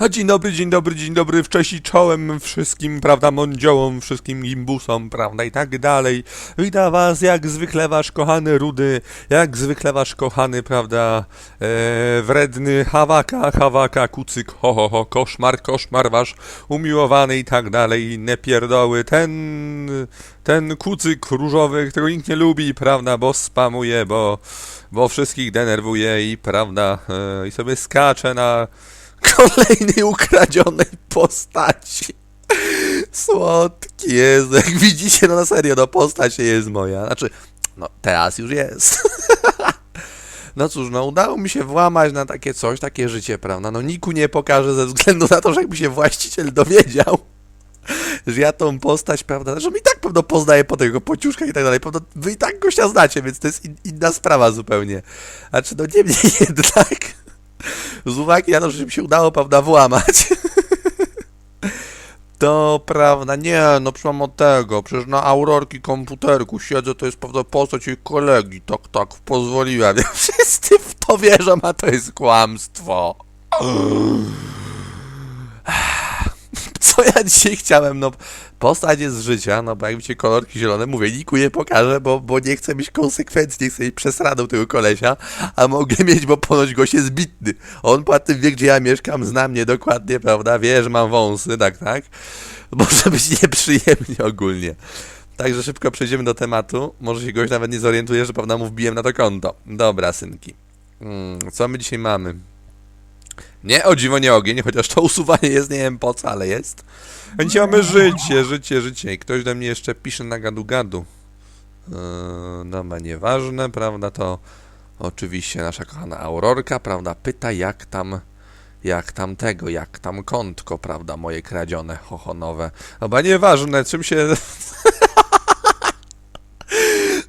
A dzień dobry, dzień dobry, dzień dobry, wcześniej czołem wszystkim, prawda, mądziołom, wszystkim gimbusom, prawda, i tak dalej. Witam was jak zwykle wasz kochany Rudy, jak zwykle wasz kochany, prawda, e, wredny Hawaka, Hawaka, kucyk, ho, ho, ho, koszmar, koszmar wasz umiłowany i tak dalej, inne pierdoły, ten, ten kucyk różowy, którego nikt nie lubi, prawda, bo spamuje, bo, bo wszystkich denerwuje i, prawda, e, i sobie skacze na kolejnej ukradzionej postaci. Słodki jest, jak widzicie, no na serio, no postać nie jest moja. Znaczy, no teraz już jest. No cóż, no udało mi się włamać na takie coś, takie życie, prawda? No niku nie pokażę ze względu na to, że jakby się właściciel dowiedział, że ja tą postać, prawda, że i tak pewno poznaje po tego pociuszkach i tak dalej, pewno wy i tak gościa znacie, więc to jest in, inna sprawa zupełnie. Znaczy, no niemniej jednak, z uwagi na to, że mi się udało, prawda, włamać, to prawda, nie, no mam od tego, przecież na Aurorki komputerku siedzę, to jest prawda postać jej kolegi, tak, tak, pozwoliłem. Wszyscy w to wierzą, a to jest kłamstwo. Dzisiaj chciałem, no postać jest z życia, no bo jak widzicie kolorki zielone, mówię, niku pokażę, bo, bo nie chcę mieć konsekwencji, nie chcę mieć przesradą tego kolesia, a mogę mieć, bo ponoć gość jest bitny. On po tym wie, gdzie ja mieszkam, zna mnie dokładnie, prawda, wie, że mam wąsy, tak, tak. Może być nieprzyjemnie ogólnie. Także szybko przejdziemy do tematu. Może się gość nawet nie zorientuje, że prawda mu wbiłem na to konto. Dobra, synki. Mm, co my dzisiaj mamy? Nie, o dziwo nie ogień, chociaż to usuwanie jest, nie wiem po co, ale jest. A mamy życie, życie, życie. I ktoś do mnie jeszcze pisze na gadu-gadu. Yy, dobra, nieważne, prawda, to oczywiście nasza kochana Aurorka, prawda, pyta jak tam, jak tam tego, jak tam kątko, prawda, moje kradzione, hohonowe. Dobra, nieważne, czym się...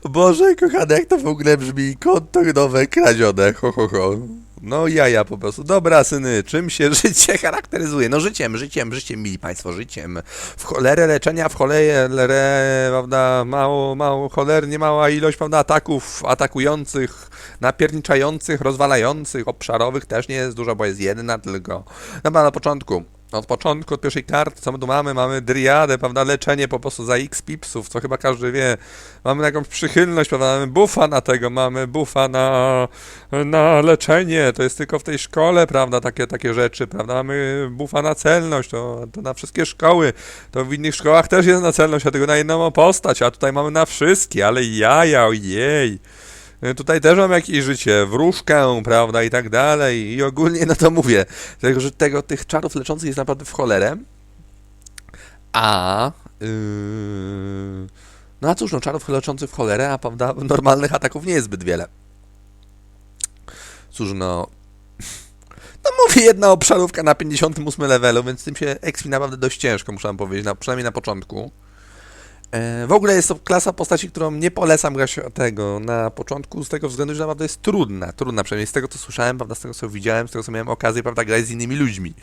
Boże, kochane, jak to w ogóle brzmi, konto nowe, kradzione, ho, ho, ho. No jaja po prostu. Dobra, syny, czym się życie charakteryzuje? No życiem, życiem, życiem, mili państwo, życiem. W cholerę leczenia, w cholerę, prawda, mało, mało, cholernie mała ilość, prawda, ataków atakujących, napierniczających, rozwalających, obszarowych też nie jest dużo, bo jest jedna tylko. Dobra, na początku. Od początku, od pierwszej karty, co my tu mamy? Mamy driadę, prawda, leczenie po prostu za x pipsów, co chyba każdy wie. Mamy jakąś przychylność, prawda, mamy buffa na tego, mamy buffa na, na leczenie, to jest tylko w tej szkole, prawda, takie, takie rzeczy, prawda, mamy buffa na celność, to, to na wszystkie szkoły, to w innych szkołach też jest na celność, a tylko na jedną postać, a tutaj mamy na wszystkie, ale jaja, ojej. Tutaj też mam jakieś życie, wróżkę, prawda, i tak dalej. I ogólnie, no to mówię, tego, że tego, tych czarów leczących jest naprawdę w cholerę. A... Yy... No a cóż, no czarów leczących w cholerę, a prawda, normalnych ataków nie jest zbyt wiele. Cóż, no... No mówię, jedna obszarówka na 58 levelu, więc tym się expi naprawdę dość ciężko, muszę wam powiedzieć, na, przynajmniej na początku. E, W ogóle jest to klasa postaci, którą nie polecam grać tego na początku, z tego względu, że naprawdę jest trudna, trudna, przynajmniej z tego co słyszałem, prawda, z tego co widziałem, z tego co miałem okazję, prawda, grać z innymi ludźmi.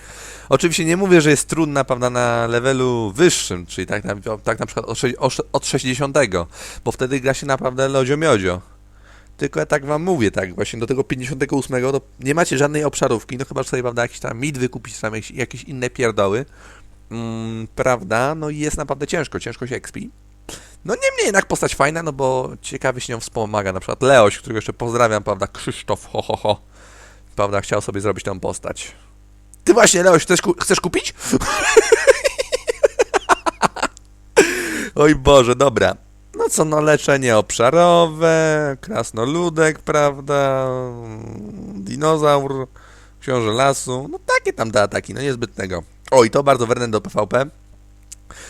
Oczywiście nie mówię, że jest trudna, prawda, na levelu wyższym, czyli tak tak na przykład od, od sze- od 60, bo wtedy gra się naprawdę lodzio-miodzio. Tylko ja tak wam mówię, tak, właśnie do tego 58 to nie macie żadnej obszarówki, no chyba, że sobie, prawda, jakiś tam mit wykupić, tam jakieś, jakieś inne pierdoły, mm, prawda, no i jest naprawdę ciężko, ciężko się expi. No niemniej jednak postać fajna, no bo ciekawie się nią wspomaga, na przykład Leoś, którego jeszcze pozdrawiam, prawda, Krzysztof, ho, ho, ho, prawda, chciał sobie zrobić tę postać. Ty właśnie, Leoś, chcesz, ku- chcesz kupić? Oj Boże, dobra. No co, no leczenie obszarowe, krasnoludek, prawda, dinozaur, książę lasu, no takie tam te ataki, no niezbytnego. O, i to bardzo werne do PvP.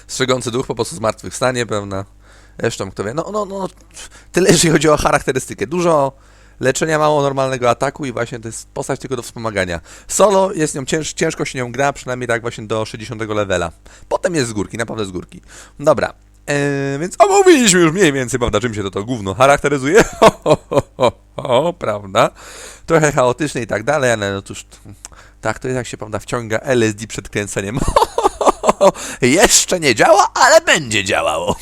Strzegący duch po prostu zmartwychwstanie, pewna. Zresztą, kto wie. No, no, no, tyle jeżeli chodzi o charakterystykę. Dużo leczenia, mało normalnego ataku i właśnie to jest postać tylko do wspomagania. Solo jest nią cięż, ciężko się nią gra, przynajmniej tak właśnie do 60 levela. Potem jest z górki, naprawdę z górki. Dobra. Eee, więc omówiliśmy już mniej więcej, prawda, czym się to, to gówno charakteryzuje. Ho, ho, ho, ho, prawda? Trochę chaotyczne i tak dalej, ale no cóż, tak to jest się, prawda, wciąga LSD przed kręceniem. Jeszcze nie działa, ale będzie działało.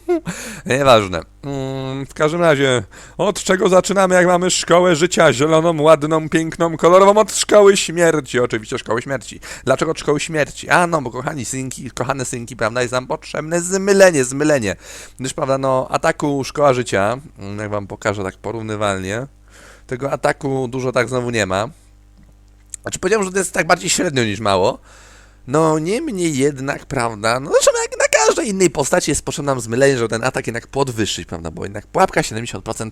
Nieważne. Mm, W każdym razie, od czego zaczynamy, jak mamy szkołę życia? Zieloną, ładną, piękną, kolorową, od szkoły śmierci. Oczywiście szkoły śmierci. Dlaczego od szkoły śmierci? A no, bo kochani synki, kochane synki, prawda, jest nam potrzebne zmylenie, zmylenie. Gdyż, prawda, no, ataku szkoła życia, mm, jak wam pokażę tak porównywalnie, tego ataku dużo tak znowu nie ma. Znaczy powiedziałem, że to jest tak bardziej średnio niż mało. No niemniej jednak, prawda, no zresztą jak na każdej innej postaci jest potrzebne nam zmylenie, żeby ten atak jednak podwyższyć, prawda, bo jednak pułapka 70%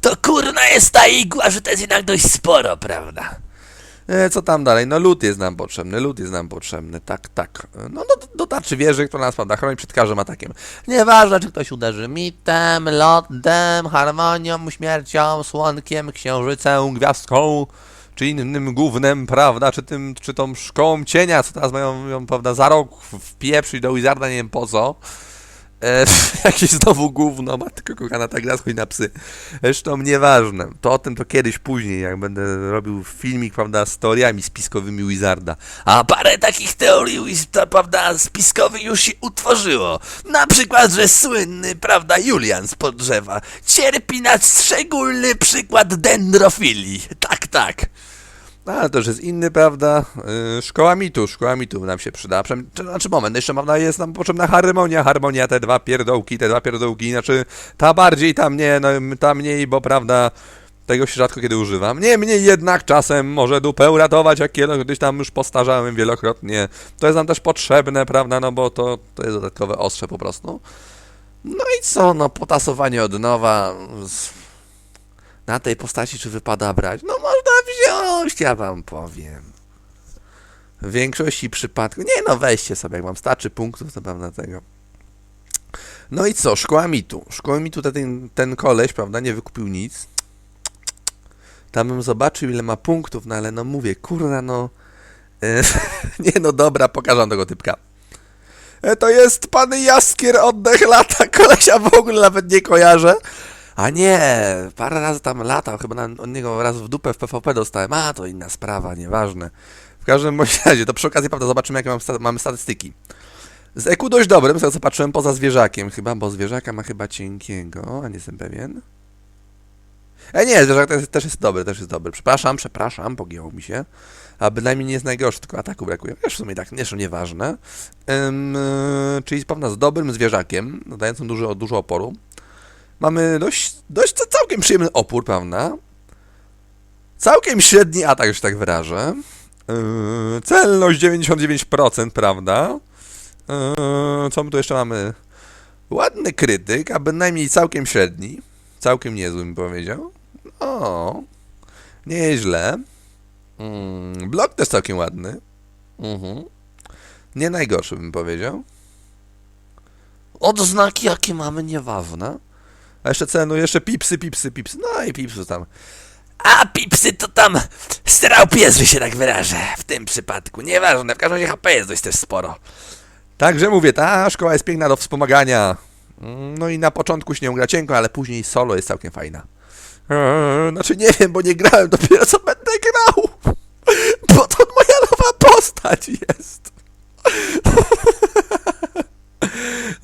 To kurna jest ta igła, że to jest jednak dość sporo, prawda? E, co tam dalej? No lód jest nam potrzebny, lód jest nam potrzebny, tak, tak. E, No do, do tarczy wieży, która nas, prawda, chroni przed każdym atakiem. Nieważne, czy ktoś uderzy mitem, lotem, harmonią, śmiercią, słonkiem, księżycem, gwiazdką, czy innym gównem, prawda, czy tym, czy tą szkołą cienia, co teraz mają, ją, prawda, za rok wpieprzyć do Wizarda, nie wiem po co. E, jakieś znowu gówno, matko kochana, tak raz chodzi na psy. Zresztą nieważne, to o tym to kiedyś później, jak będę robił filmik, prawda, z teoriami spiskowymi Wizarda. A parę takich teorii, prawda, spiskowych już się utworzyło. Na przykład, że słynny, prawda, Julian spod drzewa cierpi na szczególny przykład dendrofilii. Tak, tak. No, ale już jest inny, prawda, yy, szkoła mitu, szkoła mitu nam się przyda. Przem- czy- Znaczy moment, jeszcze prawda, jest nam potrzebna harmonia, harmonia, te dwa pierdołki, te dwa pierdołki, znaczy ta bardziej, ta mniej, no, ta mniej, bo prawda, tego się rzadko kiedy używam. Niemniej jednak czasem może dupę uratować, jak kiedyś tam już postarzałem wielokrotnie. To jest nam też potrzebne, prawda, no bo to, to jest dodatkowe ostrze po prostu. No i co, no potasowanie od nowa. Z... Na tej postaci czy wypada brać? No można wziąć, ja wam powiem. W większości przypadków. Nie no, weźcie sobie, jak wam starczy punktów, to pewna tego. No i co, szkoła mitu. Szkoła mitu ten, ten koleś, prawda, nie wykupił nic. Tam bym zobaczył, ile ma punktów, no ale no mówię, kurna, no. E, nie no, dobra, pokażę tego typka. E, to jest pan Jaskier oddech lata, kolesia w ogóle nawet nie kojarzę. A nie, parę razy tam latał, chyba na, od niego raz w dupę w PvP dostałem. A, to inna sprawa, nieważne. W każdym razie, to przy okazji, prawda, zobaczymy, jakie mam mamy statystyki. Z EQ dość dobrym, z tego co patrzyłem, poza zwierzakiem chyba, bo zwierzaka ma chyba cienkiego, a nie jestem pewien. E nie, zwierzak też, też jest dobry, też jest dobry. Przepraszam, przepraszam, pogięło mi się. A bynajmniej nie jest najgorszy, tylko ataku brakuje. Wiesz, w sumie tak, zresztą nieważne. Ym, yy, czyli pewna z dobrym zwierzakiem, dającym dużo, dużo oporu. Mamy dość, dość całkiem przyjemny opór, prawda? Całkiem średni atak, już tak wyrażę. Yy, celność 99%, prawda? Yy, co my tu jeszcze mamy? Ładny krytyk, a bynajmniej całkiem średni. Całkiem niezły, bym powiedział. O, nieźle. Mm, blok też całkiem ładny. Mhm. Nie najgorszy, bym powiedział. Odznaki, jakie mamy, nieważne. A jeszcze cenu, jeszcze pipsy, pipsy, pipsy. No i pipsy tam. A pipsy to tam strał pies, się tak wyrażę. W tym przypadku. Nieważne, w każdym razie HP jest dość też sporo. Także mówię, ta szkoła jest piękna do wspomagania. Mm, No i na początku się nie gra cienko, ale później solo jest całkiem fajna. Eee, znaczy nie wiem, bo nie grałem, dopiero co będę grał. Bo to moja nowa postać jest.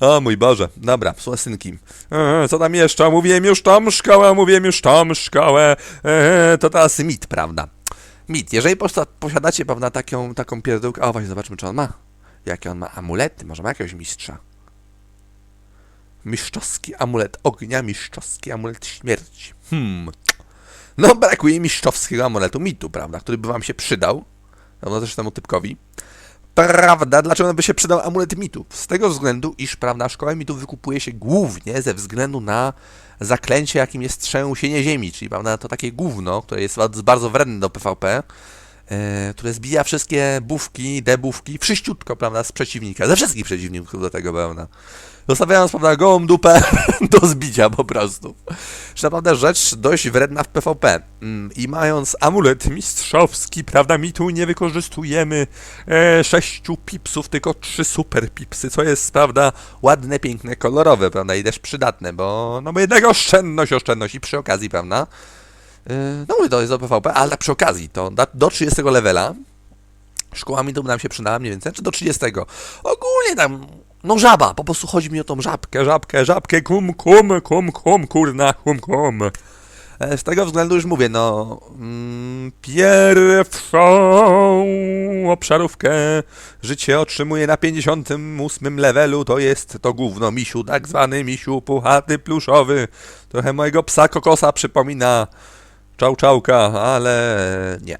O mój Boże, dobra, słasynki. Eee, co tam jeszcze? Mówiłem już tą szkołę, mówiłem już tą szkołę. Eee, to teraz mit, prawda? Mit. Jeżeli posiadacie, prawda, taką, taką pierdółkę... O, właśnie, zobaczmy, czy on ma. Jakie on ma amulety? Może ma jakiegoś mistrza? Mistrzowski amulet ognia, mistrzowski amulet śmierci. Hmm. No, brakuje mistrzowskiego amuletu mitu, prawda? Który by wam się przydał. No, też temu typkowi. Prawda? Dlaczego by się przydał amulet mitu? Z tego względu, iż, prawda, szkoła mitów wykupuje się głównie ze względu na zaklęcie, jakim jest trzęsienie ziemi, czyli, prawda, to takie gówno, które jest bardzo wredne do PvP, które zbija wszystkie bufki, debufki, wszyściutko, prawda, z przeciwnika, ze wszystkich przeciwników do tego, prawda. Zostawiając, prawda, gołą dupę do zbicia po prostu. Że naprawdę rzecz dość wredna w PvP. Mm, I mając amulet mistrzowski, prawda, mitu nie wykorzystujemy e, sześciu pipsów, tylko trzy super pipsy, co jest, prawda, ładne, piękne, kolorowe, prawda, i też przydatne, bo, no bo jednak oszczędność, oszczędność i przy okazji, prawda, e, no mówię, to jest do PvP, ale przy okazji, to do 30 levela Szkołami to by nam się przydała mniej więcej, czy do 30. Ogólnie tam, no żaba, po prostu chodzi mi o tą żabkę. Żabkę, żabkę, żabkę, kum, kum, kum, kum, kurna, kum, kum. E, Z tego względu już mówię, no, mm, Pierwszą obszarówkę życie otrzymuje na 58 levelu, to jest to gówno misiu, tak zwany misiu puchaty pluszowy. Trochę mojego psa kokosa przypomina czał czałka, ale nie,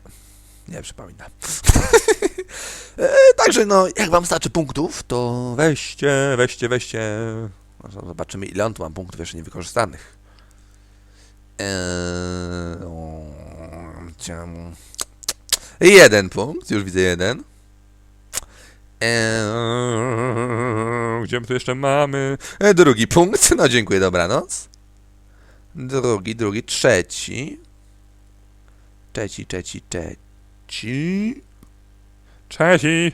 nie przypomina. e, także no, jak wam starczy punktów, to weźcie, weźcie, weźcie. zobaczymy ile on tu ma punktów jeszcze niewykorzystanych. Eee, jeden punkt, już widzę jeden. Eee, Gdzie my tu jeszcze mamy? E, Drugi punkt, no dziękuję, dobranoc. Drugi, drugi, trzeci. Trzeci, trzeci, trzeci. Trzeci.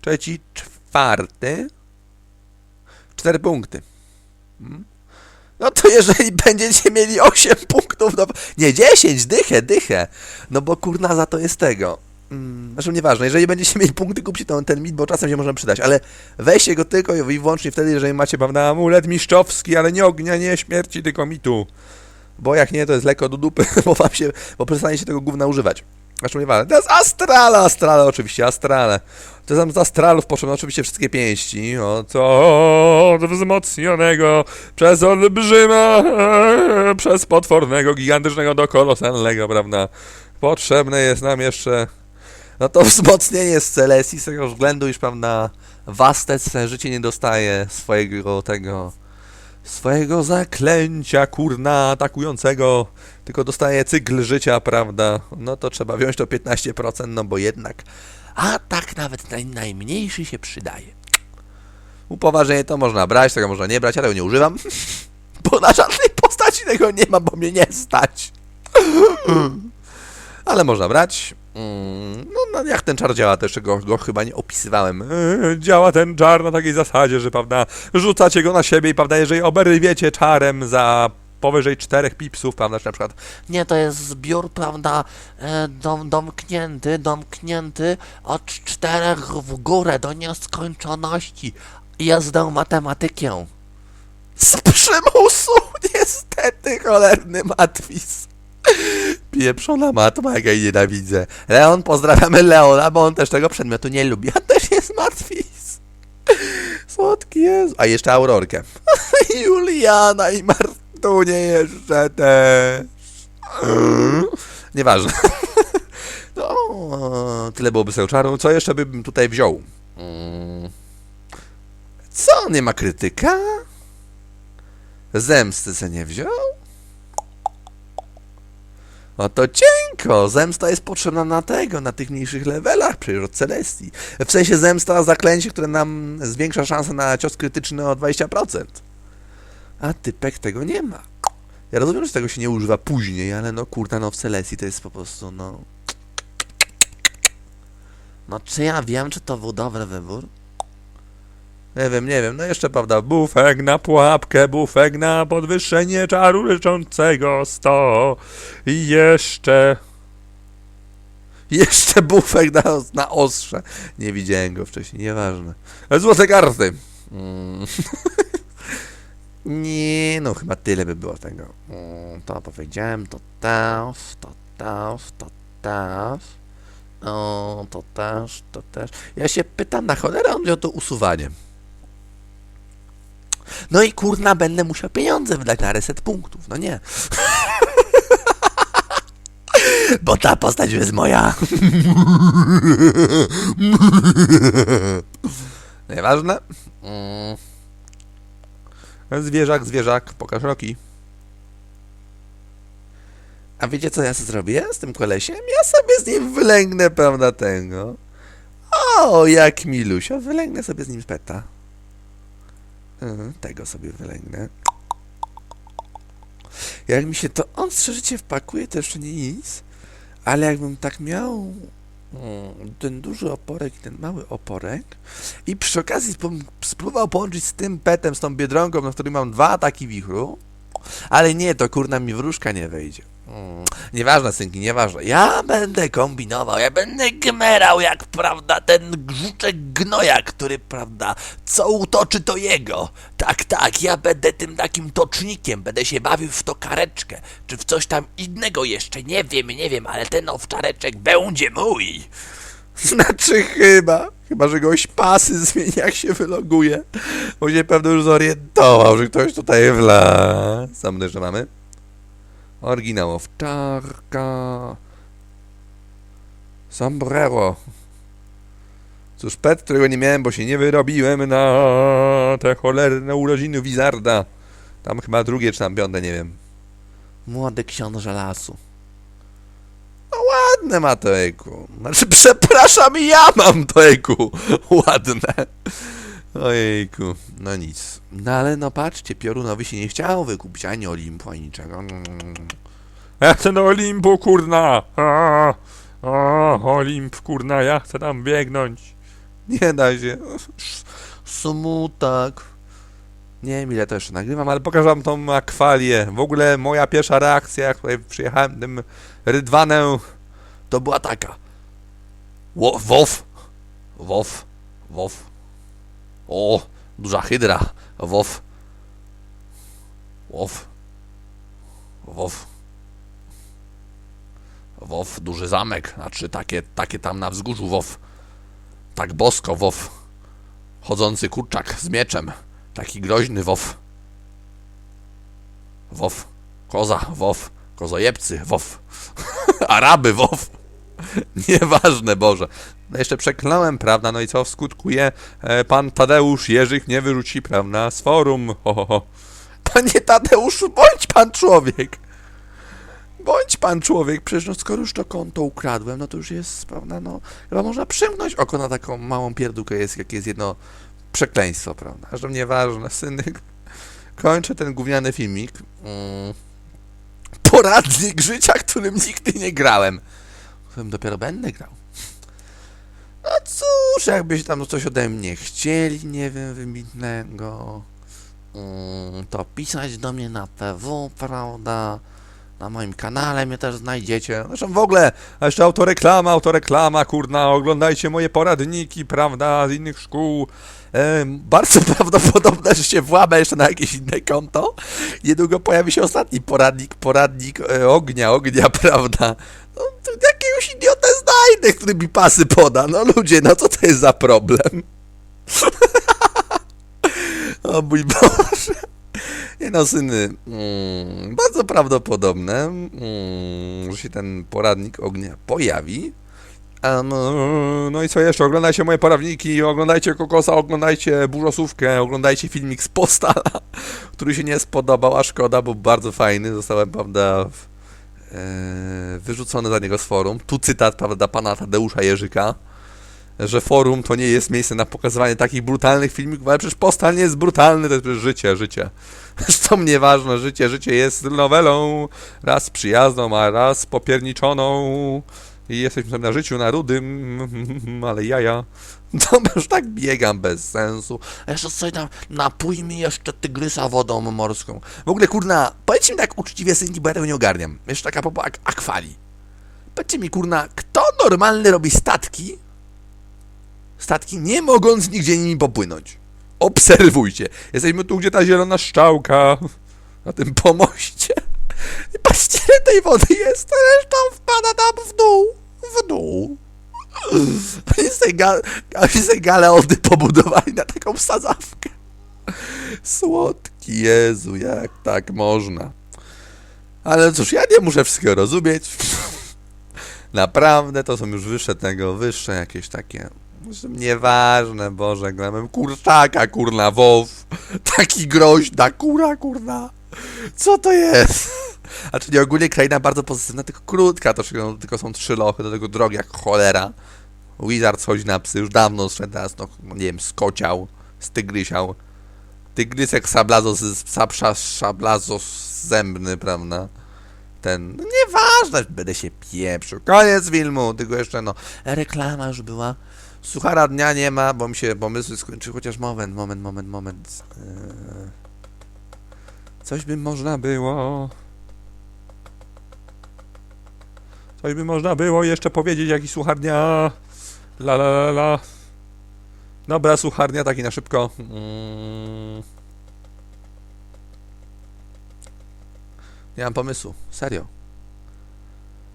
Trzeci, czwarty. Cztery punkty. Mm. No to jeżeli będziecie mieli 8 punktów, no nie 10, dychę, dychę. No bo kurna za to jest tego. Mm, Zresztą nieważne, jeżeli będziecie mieli punkty, kupcie ten, ten mit, bo czasem się może przydać, ale weźcie go tylko i wyłącznie wtedy, jeżeli macie, prawda, Amulet mistrzowski, ale nie ognia, nie śmierci, tylko mitu. Bo jak nie, to jest lekko do dupy, bo wam się, bo przestaniecie tego gówna używać. Zresztą nieważne. Teraz Astrala, Astrala oczywiście, Astrale. To tam z Astralów potrzebne oczywiście wszystkie pięści, o, co... To od wzmocnionego przez olbrzyma, przez potwornego, gigantycznego do kolosalnego, prawda? Potrzebne jest nam jeszcze No to wzmocnienie z Celestii z tego względu, iż prawda Wastec życie nie dostaje swojego tego swojego zaklęcia, kurna, atakującego, tylko dostaje cykl życia, prawda? no to trzeba wziąć to 15%, no bo jednak a tak nawet naj, najmniejszy się przydaje. Upoważnienie to można brać, tego można nie brać, ale tego nie używam. Bo na żadnej postaci tego nie ma, bo mnie nie stać. Ale można brać. Mm, No, no jak ten czar działa, też go, go chyba nie opisywałem. E, Działa ten czar na takiej zasadzie, że, prawda, rzucacie go na siebie i, prawda, jeżeli oberwiecie czarem za powyżej czterech pipsów, prawda, czy na przykład Nie, to jest zbiór, prawda, e, dom, domknięty, domknięty od czterech w górę do nieskończoności. Jazdę matematykę. Z przymusu, niestety, cholerny matwis. Pieprzona matma, jak ja jej nienawidzę. Leon, pozdrawiamy Leona, bo on też tego przedmiotu nie lubi. A też jest matwis. Słodki jest. A jeszcze Aurorkę. Juliana i Martunie jeszcze też. Nieważne. No, tyle byłoby z. Co jeszcze bym tutaj wziął? Mm. Co, nie ma krytyka? Zemsty se nie wziął? No to cienko, zemsta jest potrzebna na tego, na tych mniejszych levelach, przecież od Celestii. W sensie zemsta zaklęcie, które nam zwiększa szansę na cios krytyczny o 20%. A typek tego nie ma. Ja rozumiem, że tego się nie używa później, ale no kurna, no w Celestii to jest po prostu, no... No czy ja wiem, czy to był dobry wybór? Nie wiem, nie wiem, no jeszcze prawda, Bufek na pułapkę, bufek na podwyższenie czaru leczącego 100 i jeszcze... jeszcze bufek na, na ostrze. Nie widziałem go wcześniej, nieważne. Złote karty. Mm. Nie, no chyba tyle by było tego. Mm, To powiedziałem, to też, to też, to też. O, to też, to też. Ja się pytam, na cholerę on wziął to usuwanie. No i kurna, będę musiał pieniądze wydać na reset punktów. No nie. Bo ta postać jest moja. Nieważne. Mm. Zwierzak, zwierzak, pokaż roki. A wiecie co ja sobie zrobię z tym kolesiem? Ja sobie z nim wylęgnę, prawda, tego. O, jak milusio, wylęgnę sobie z nim peta. Mhm, Tego sobie wylęgnę. Jak mi się to ostrze życie wpakuje, to jeszcze nie nic. Ale jakbym tak miał mm, ten duży oporek i ten mały oporek i przy okazji spróbował połączyć z tym petem, z tą biedronką, na której mam dwa ataki wichru, ale nie, to kurna mi wróżka nie wejdzie. Mm, Nieważne, synki, nieważne. Ja będę kombinował, ja będę gmerał jak, prawda, ten grzuczek gnoja, który, prawda, co utoczy to jego. Tak, tak, ja będę tym takim tocznikiem, będę się bawił w tokareczkę, czy w coś tam innego jeszcze, nie wiem, nie wiem, ale ten owczareczek będzie mój. Znaczy chyba. Chyba, że goś pasy zmieni, jak się wyloguje. Bo się pewno już zorientował, że ktoś tutaj wla. Sam że mamy. Oryginał owczarka. Sombrero. Cóż, pet, którego nie miałem, bo się nie wyrobiłem na te cholerne urodziny Wizarda. Tam chyba drugie, czy tam piąte, nie wiem. Młody książę lasu. No ładne ma to Eku. Znaczy, przepraszam, ja mam to Eku. Ładne. Ojejku, no nic. No ale no patrzcie, Piorunowi się nie chciało wykupić ani Olimpu, ani niczego. Ja chcę do Olimpu, kurna. A, a, Olimp, kurna, ja chcę tam biegnąć. Nie da się. Smutak. Nie wiem ile to jeszcze nagrywam, ale pokażę wam tą akwalię. W ogóle moja pierwsza reakcja, jak tutaj przyjechałem tym Rydwanem, to była taka. Wo- Wof. Wof. Wof. O, duża hydra. Wof. Wof. Wof. Wof, duży zamek. Znaczy takie, takie tam na wzgórzu Wof. Tak bosko Wof. Chodzący kurczak z mieczem. Taki groźny Wof. Wof. Koza, Wof. Kozojebcy, Wof. Araby, Wof. Nieważne, Boże. No jeszcze przekląłem, prawda? No i co skutkuje? E, pan Tadeusz Jerzyk nie wyrzuci, prawda? Z forum. Ho, ho, ho. Panie Tadeuszu, bądź pan człowiek. Bądź pan człowiek, przecież no skoro już to konto ukradłem, no to już jest, prawda, no chyba można przymknąć oko na taką małą pierdółkę, jest, jak jest jedno przekleństwo, prawda? Zresztą nieważne, synek. Kończę ten gówniany filmik. Mm. Poradnik życia, którym nigdy nie grałem. Dopiero będę grał. No cóż, jakbyś tam coś ode mnie chcieli, nie wiem, wybitnego, Mm, to pisać do mnie na PW, prawda? Na moim kanale mnie też znajdziecie. Zresztą w ogóle, a jeszcze autoreklama, autoreklama, kurna, oglądajcie moje poradniki, prawda, z innych szkół. Bardzo prawdopodobne, że się włamę jeszcze na jakieś inne konto. Niedługo pojawi się ostatni poradnik, poradnik e, ognia, ognia, prawda. No, to jakiegoś idiotę znajdę, który mi pasy poda. No ludzie, no co to jest za problem? o mój Boże. Nie no, syny, mm, bardzo prawdopodobne, mm, że się ten poradnik ognia pojawi. A no, i co jeszcze? Oglądajcie moje poradniki, oglądajcie Kokosa, oglądajcie Burzosówkę, oglądajcie filmik z Postala, który się nie spodobał, a szkoda, bo bardzo fajny. Zostałem, prawda, w, wyrzucony za niego z forum. Tu cytat, prawda, pana Tadeusza Jerzyka że forum to nie jest miejsce na pokazywanie takich brutalnych filmików, ale przecież Postal nie jest brutalny, to jest przecież życie, życie. Zresztą nieważne, życie, życie jest nowelą, raz przyjazną, a raz popierniczoną jesteśmy sobie na życiu, na rudym, ale jaja. To już tak biegam bez sensu. A jeszcze coś tam, napój mi jeszcze tygrysa wodą morską. W ogóle, kurna, powiedzcie mi tak uczciwie, synki, bo ja tego nie ogarniam. Jeszcze taka popa ak akwali. Powiedzcie mi, kurna, kto normalny robi statki, statki nie mogąc nigdzie nimi popłynąć? Obserwujcie. Jesteśmy tu, gdzie ta zielona szczałka, na tym pomoście. I patrzcie, tej wody jest, resztą wpada tam w dół, w dół. Oni sobie, ga oni sobie galeony pobudowali na taką sadzawkę. Słodki Jezu, jak tak można? Ale cóż, ja nie muszę wszystkiego rozumieć. Naprawdę, to są już wyższe tego, wyższe jakieś takie... Nieważne, Boże, grałem kurczaka, kurna, wow. Taki groźna, kura, kurna. Co to jest? A czyli ogólnie kraina bardzo pozytywna, tylko krótka, to tylko- tylko są trzy lochy, do tego drogi jak cholera. Wizard chodzi na psy, już dawno teraz no, no nie wiem, skociał, stygrysiał. Tygrysek sablazos, sapsza, szablazos zębny, prawda? Ten, no nieważne, będę się pieprzył. Koniec filmu, tylko jeszcze no, reklama już była. Suchara dnia nie ma, bo mi się pomysły skończyły, chociaż moment, moment, moment, moment. Eee, coś by można było. Coś by można było jeszcze powiedzieć, jaki sucharnia. La la la la. Dobra, sucharnia, taki na szybko. Mm. Nie mam pomysłu, serio.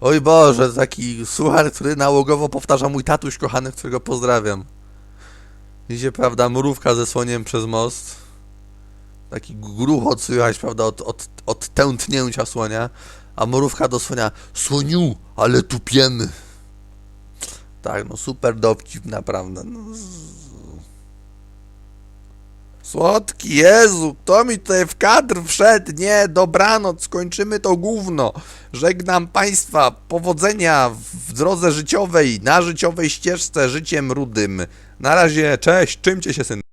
Oj Boże, taki suchar, który nałogowo powtarza mój tatuś kochany, którego pozdrawiam. Idzie, prawda, mrówka ze słoniem przez most. Taki gruchot słychać, prawda, od, od, od tętnięcia słonia. A mrówka do słonia, słoniu, ale tupiemy. Tak, no super dowcip, naprawdę. No. Słodki Jezu, kto mi tutaj w kadr wszedł? Nie, dobranoc, skończymy to gówno. Żegnam Państwa, powodzenia w drodze życiowej, na życiowej ścieżce życiem rudym. Na razie, cześć, czymcie się syn.